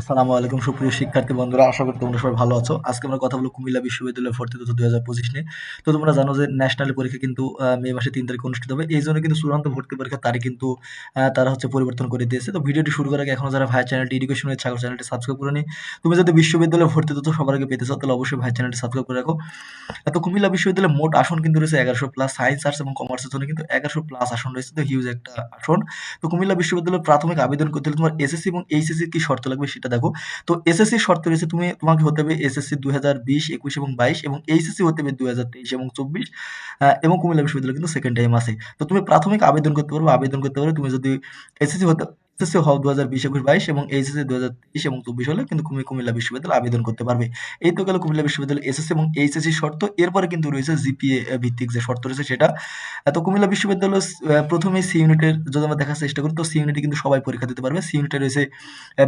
আসসালামু আলাইকুম, সুপ্রিয় শিক্ষার্থী বন্ধুরা, আশা করি তোমরা সবাই ভালো আছো। আজকে আমরা কথা বলব কুমিল্লা বিশ্ববিদ্যালয়ের ভর্তি তথ্য দুই হাজার পঁচিশ নিয়ে। তো তোমরা জানো যে ন্যাশনাল পরীক্ষা কিন্তু মে মাসে তিন তারিখে অনুষ্ঠিত হবে। এই জন্য কিন্তু চূড়ান্ত ভর্তি পরীক্ষা তারিখ কিন্তু তারা হচ্ছে পরিবর্তন করে দিয়েছে। তো ভিডিওটি শুরু করার আগে এখনও যারা ভাই চ্যানেলটি এডুকেশন ছাগল চ্যানেলটি সাবস্ক্রাইব করে নি তুমি যদি বিশ্ববিদ্যালয়ে ভর্তি তথ্য সবার আগে পেতে চাও, তাহলে অবশ্যই ভাই চ্যানেলটি সাবস্ক্রাইব করে রাখো। তো কুমিল্লা বিশ্ববিদ্যালয়ে মোট আসন কিন্তু রয়েছে এগারোশো প্লাস সায়েন্স আর্টস এবং কমার্সের জন্য কিন্তু এগারোশো প্লাস আসন রয়েছে। তো হিউজ একটা আসন। তো কুমিল্লা বিশ্ববিদ্যালয়ে প্রাথমিক আবেদন করতে হলে তোমার এসএসসি এবং এইচএসসি কি শর্ত লাগবে দেখো। তো এসএসসি শর্ত রয়েছে, তুমি, তোমাকে হতে হবে এসএসসি দুই হাজার বিশ, একুশ এবং বাইশ এবং এইচএসসি হতে হবে দুই হাজার তেইশ এবং চব্বিশ এবং কুমিল্লা বিশ্ববিদ্যালয় কিন্তু সেকেন্ড টাইম আছে। তো তুমি প্রাথমিক আবেদন করতে পারবে আবেদন করতে পারবে তুমি যদি এসএসসি হতে এসএসসি হও দু হাজার বিশ একুশ বাইশ এবং এইচএসসি দু হাজার তেইশ এবং চব্বিশ হলে কিন্তু কুমিল্লা বিশ্ববিদ্যালয় আবেদন করতে পারবে। এই তো গেল কুমিল্লা বিশ্ববিদ্যালয় এসএসসি এবং এইচএসসি শর্ত। এরপরে কিন্তু রয়েছে জিপিএ ভিত্তিক যে শর্ত রয়েছে সেটা। তো কুমিল্লা বিশ্ববিদ্যালয় প্রথমে সি ইউনিটের যদি আমরা দেখার চেষ্টা করি তো সি ইউনিটে কিন্তু সবাই পরীক্ষা দিতে পারবে। সি ইউনিটে রয়েছে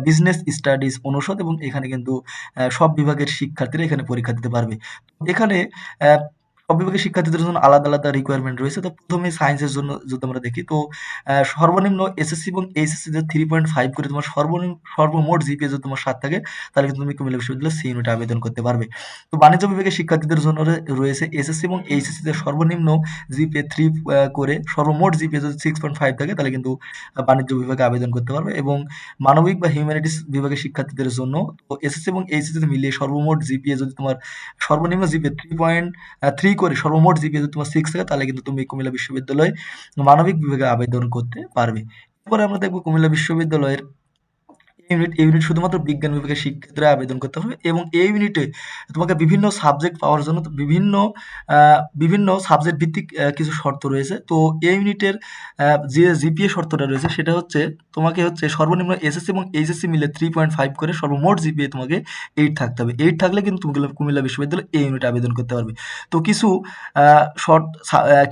বিজনেস স্টাডিজ অনুষদ এবং এখানে কিন্তু সব বিভাগের শিক্ষার্থীরা এখানে পরীক্ষা দিতে পারবে। এখানে আহ, সব বিভাগের শিক্ষার্থীদের জন্য আলাদা আলাদা রিকোয়ারমেন্ট রয়েছে। তো প্রথমে সায়েন্সের জন্য যদি আমরা দেখি তো সর্বনিম্ন এসএসসি এবং এইচএসসি যে থ্রি পয়েন্ট ফাইভ করে তোমার সর্বনিম্ন সর্বমোট জিপিএ যদি তোমার সাত থাকে তাহলে কিন্তু তুমি কুমিল্লা বিশ্ববিদ্যালয়ে সি ইউনিটে আবেদন করতে পারবে। তো বাণিজ্য বিভাগের শিক্ষার্থীদের জন্য রয়েছে এসএসসি এবং এইচএসসি তে সর্বনিম্ন জিপিএ থ্রি করে সর্বমোট জিপিএ যদি সিক্স পয়েন্ট ফাইভ থাকে তাহলে কিন্তু বাণিজ্য বিভাগে আবেদন করতে পারবে। এবং মানবিক বা হিউম্যানিটিস বিভাগের শিক্ষার্থীদের জন্য তো এসএসসি এবং এইচএসসি মিলিয়ে সর্বমোট জিপিএ যদি তোমার সর্বনিম্ন জিপিএ থ্রি পয়েন্ট থ্রি করে, সর্বমোট জিপিএ যদি তোমার সিক্স থাকে, তাহলে কিন্তু তুমি কুমিল্লা বিশ্ববিদ্যালয়ে মানবিক বিভাগে আবেদন করতে পারবে। এরপরে আমরা দেখব কুমিল্লা বিশ্ববিদ্যালয়ের ইউনিট, এই ইউনিট শুধুমাত্র বিজ্ঞান বিভাগের শিক্ষার্থীরা আবেদন করতে হবে এবং এই ইউনিটে তোমাকে বিভিন্ন সাবজেক্ট পাওয়ার জন্য বিভিন্ন বিভিন্ন সাবজেক্ট ভিত্তিক কিছু শর্ত রয়েছে। তো এই ইউনিটের যে জিপিএ শর্তটা রয়েছে সেটা হচ্ছে তোমাকে হচ্ছে সর্বনিম্ন এসএসসি এবং এইচএসসি মিলে থ্রি পয়েন্ট ফাইভ করে সর্বমোট জিপিএ তোমাকে এইট থাকতে হবে। এইট থাকলে কিন্তু তুমি কুমিল্লা বিশ্ববিদ্যালয়ে এই ইউনিটে আবেদন করতে পারবে। তো কিছু শর্ট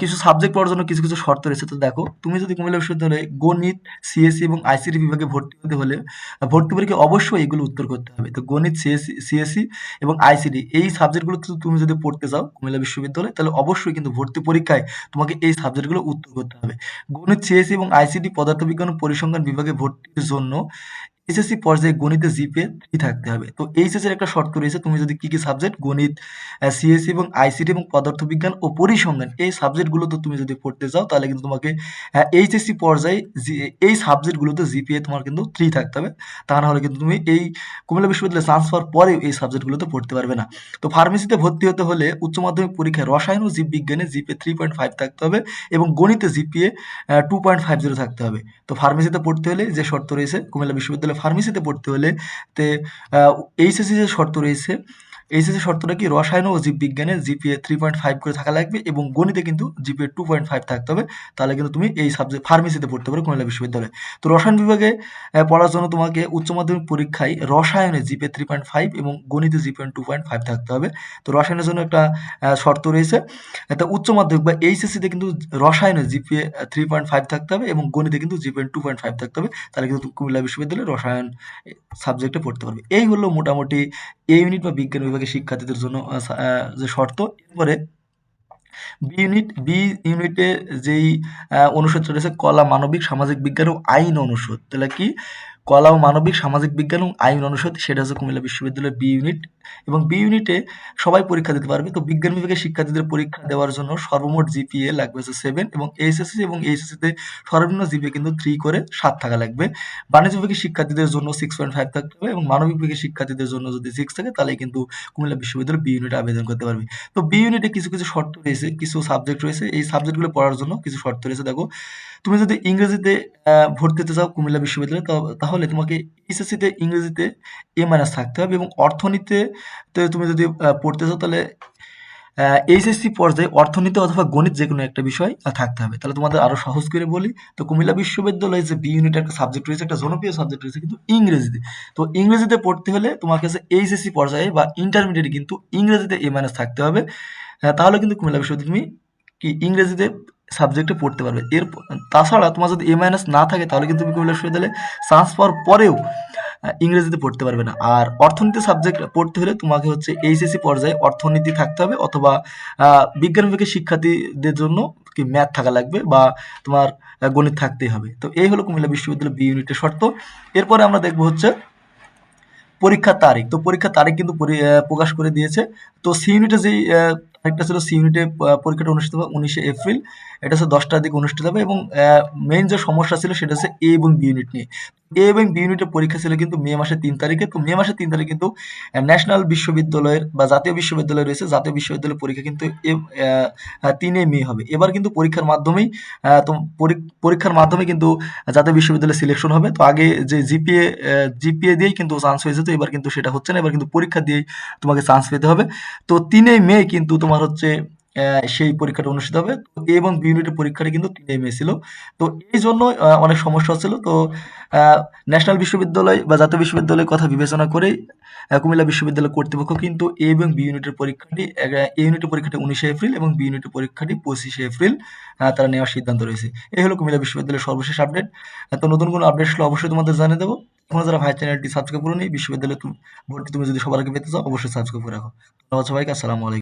কিছু সাবজেক্ট পাওয়ার জন্য কিছু কিছু শর্ত রয়েছে। তো দেখো, তুমি যদি কুমিল্লা বিশ্ববিদ্যালয়ে গণিত সিএসসি এবং আইসিটি বিভাগে ভর্তি হতে হলে ভর্তি পরীক্ষায় অবশ্যই এগুলো উত্তর করতে হবে। তো গণিত, সিএসসি সিএসসি এবং আইসিডি, এই সাবজেক্টগুলো তুমি যদি পড়তে চাও কুমিল্লা বিশ্ববিদ্যালয়ে, তাহলে অবশ্যই কিন্তু ভর্তি পরীক্ষায় তোমাকে এই সাবজেক্টগুলো উত্তর করতে হবে। গণিত, সিএসসি এবং আইসিডি পদার্থবিজ্ঞান পরিসংখ্যান বিভাগে ভর্তির জন্য এসএসসি পর্যায়ে গণিতে জিপিএ থ্রি থাকতে হবে। তো এইচএস এর একটা শর্ত রয়েছে, তুমি যদি কি কি সাবজেক্ট গণিত সিএসসি এবং আইসিটি এবং পদার্থবিজ্ঞান ও পরিসংখ্যান, এই সাবজেক্টগুলো তো তুমি যদি পড়তে চাও তাহলে কিন্তু তোমাকে এইচএসসি পর্যায়ে এই সাবজেক্টগুলোতে জিপিএ তোমার কিন্তু থ্রি থাকতে হবে। তা না হলে কিন্তু তুমি এই কুমিল্লা বিশ্ববিদ্যালয়ে চান্স পাওয়ার পরেও এই সাবজেক্টগুলোতে পড়তে পারবে না। তো ফার্মেসিতে ভর্তি হতে হলে উচ্চ মাধ্যমিক পরীক্ষায় রসায়ন ও জীববিজ্ঞানে জিপিএ থ্রি পয়েন্ট ফাইভ থাকতে হবে এবং গণিতে GPA two point five zero থাকতে হবে। তো ফার্মেসিতে পড়তে হলে যে শর্ত রয়েছে, কুমিল্লা বিশ্ববিদ্যালয়ে ফার্মেসিতে পড়তে হলে তে এইচএসসি যে শর্ত রয়েছে এইচএসসি শর্তটা কি? রসায়ন ও জীববিজ্ঞানে জিপিএ থ্রি পয়েন্ট ফাইভ করে থাকা লাগবে এবং গণিতে কিন্তু জিপিএ টু পয়েন্ট ফাইভ থাকতে হবে। তাহলে কিন্তু তুমি এই সাবজেক্ট ফার্মেসিতে পড়তে পারো কুমিল্লা বিশ্ববিদ্যালয়ে। তো রসায়ন বিভাগে পড়ার জন্য তোমাকে উচ্চ মাধ্যমিক পরীক্ষায় রসায়নে জিপিএ থ্রি পয়েন্ট ফাইভ এবং গণিতে জিপিএ টু পয়েন্ট ফাইভ থাকতে হবে। তো রসায়নের জন্য একটা শর্ত রয়েছে। তা উচ্চ মাধ্যমিক বা এইচএসসিতে কিন্তু রসায়নে জিপিএ থ্রি পয়েন্ট ফাইভ থাকতে হবে এবং গণিতে কিন্তু জিপিএ টু পয়েন্ট ফাইভ থাকতে হবে। তাহলে কিন্তু কুমিল্লা বিশ্ববিদ্যালয়ে রসায়ন সাবজেক্টে পড়তে পারবে। এই হলো মোটামুটি এ ইউনিট বা বিজ্ঞান বিভাগের শিক্ষার্থীদের জন্য যে শর্ত। এরপরে বি ইউনিট বি ইউনিটে যেই অনুষদ রয়েছে কলা, মানবিক, সামাজিক বিজ্ঞান ও আইন অনুষদ। তাহলে কি? কলা ও মানবিক, সামাজিক বিজ্ঞান এবং আইন অনুষদ, সেটা হচ্ছে কুমিল্লা বিশ্ববিদ্যালয়ের বি ইউনিট এবং বি ইউনিটে সবাই পরীক্ষা দিতে পারবে। তো বিজ্ঞান বিভাগের শিক্ষার্থীদের পরীক্ষা দেওয়ার জন্য সর্বমোট জিপিএ লাগবে হচ্ছে সেভেন এবং এইচএসসি এবং এইচএসসিতে সর্বনিম্ন জিপিএ কিন্তু থ্রি করে সাত থাকা লাগবে। বাণিজ্য বিভাগের শিক্ষার্থীদের জন্য সিক্স পয়েন্ট ফাইভ থাকতে হবে এবং মানবিক বিভাগের শিক্ষার্থীদের জন্য যদি সিক্স থাকে তাহলে কিন্তু কুমিল্লা বিশ্ববিদ্যালয় বি ইউনিটে আবেদন করতে পারবে। তো বি ইউনিটে কিছু কিছু শর্ত রয়েছে, কিছু সাবজেক্ট রয়েছে। এই সাবজেক্টগুলো পড়ার জন্য কিছু শর্ত রয়েছে। দেখো, তুমি যদি ইংরেজিতে ভর্তি হতে চাও কুমিল্লা বিশ্ববিদ্যালয়ে তাহলে তোমাকে এইচএসসিতে ইংরেজিতে এ মাইনাস থাকতে হবে এবং অর্থনীতিতে তে তুমি যদি পড়তে চাও তাহলে এইচএসসি পর্যায়ে অর্থনীতি অথবা গণিত যে কোনো একটা বিষয় থাকতে হবে। তাহলে তোমাদের আরও সহজ করে বলি, তো কুমিল্লা বিশ্ববিদ্যালয়ে যে বি ইউনিট একটা সাবজেক্ট রয়েছে, একটা জনপ্রিয় সাবজেক্ট রয়েছে, কিন্তু ইংরেজিতে। তো ইংরেজিতে পড়তে হলে তোমার কাছে এইচএসসি পর্যায়ে বা ইন্টারমিডিয়েট কিন্তু ইংরেজিতে এ মাইনাস থাকতে হবে। তাহলে কিন্তু কুমিল্লা বিশ্ববিদ্যালয়, তুমি কি ইংরেজিতে সাবজেক্টে পড়তে পারবে। এর তাছাড়া তোমার যদি এ মাইনাস না থাকে, তাহলে কিন্তু তুমি কুমিল্লা বিশ্ববিদ্যালয়ে চান্স পাওয়ার পরেও ইংরেজিতে পড়তে পারবে না। আর অর্থনীতি সাবজেক্ট পড়তে হলে তোমাকে হচ্ছে এইচএসসি পর্যায়ে অর্থনীতি থাকতে হবে, অথবা বিজ্ঞান বিভাগের শিক্ষার্থীদের জন্য কি ম্যাথ থাকা লাগবে বা তোমার গণিত থাকতেই হবে। তো এই হলো কুমিল্লা বিশ্ববিদ্যালয় বি ইউনিটের শর্ত। এরপরে আমরা দেখব হচ্ছে পরীক্ষার তারিখ। তো পরীক্ষার তারিখ কিন্তু পরি- প্রকাশ করে দিয়েছে। তো সি ইউনিটে যেই আহ, তারিখটা ছিল সি ইউনিটে পরীক্ষাটা অনুষ্ঠিত হবে উনিশে এপ্রিল। এটা হচ্ছে দশটার দিকে অনুষ্ঠিত হবে এবং মেইন যে সমস্যা ছিল সেটা হচ্ছে এ এবং বি ইউনিট নিয়ে। এ এবং বি ইউনিটের পরীক্ষা ছিল কিন্তু মে মাসের তিন তারিখে। তো মে মাসের তিন তারিখে কিন্তু ন্যাশনাল বিশ্ববিদ্যালয়ের বা জাতীয় বিশ্ববিদ্যালয় রয়েছে জাতীয় বিশ্ববিদ্যালয়ের পরীক্ষা কিন্তু এ- তিনে মে হবে। এবার কিন্তু পরীক্ষার মাধ্যমেই তো পরীক্ষার মাধ্যমে কিন্তু জাতীয় বিশ্ববিদ্যালয়ে সিলেকশন হবে। তো আগে যে জিপিএ জিপিএ দিয়েই কিন্তু চান্স হয়ে যেত এবার কিন্তু সেটা হচ্ছে না। এবার কিন্তু পরীক্ষা দিয়েই তোমাকে চান্স পেতে হবে। তো তিনে মে কিন্তু তোমার হচ্ছে আহ, সেই পরীক্ষাটা অনুষ্ঠিত হবে। এ এবং বি ইউনিটের পরীক্ষাটা কিন্তু তিনে মে ছিল। তো এই জন্য অনেক সমস্যা হচ্ছিল তো ন্যাশনাল বিশ্ববিদ্যালয় বা জাতীয় বিশ্ববিদ্যালয়ের কথা বিবেচনা করে কুমিল্লা বিশ্ববিদ্যালয় কর্তৃপক্ষ কিন্তু এ এবং বি ইউনিটের পরীক্ষাটি এ ইউনিটের পরীক্ষাটি উনিশে এপ্রিল এবং বি ইউনিটের পরীক্ষাটি পঁচিশে এপ্রিল তারা নেওয়ার সিদ্ধান্ত রয়েছে। এই হলো কুমিল্লা বিশ্ববিদ্যালয়ের সর্বশেষ আপডেট তো নতুন কোনো আপডেট হলে অবশ্যই তোমাদের জানিয়ে দেবো। তোমরা যারা ভাই চ্যানেলটি সাবস্ক্রাইব করে নি বিশ্ববিদ্যালয়ে ভর্তি তুমি যদি সবার আগে পেতে চাও অবশ্যই সাবস্ক্রাইব করে রাখো। ধন্যবাদ সবাইকে আসসালামু আলাইকুম।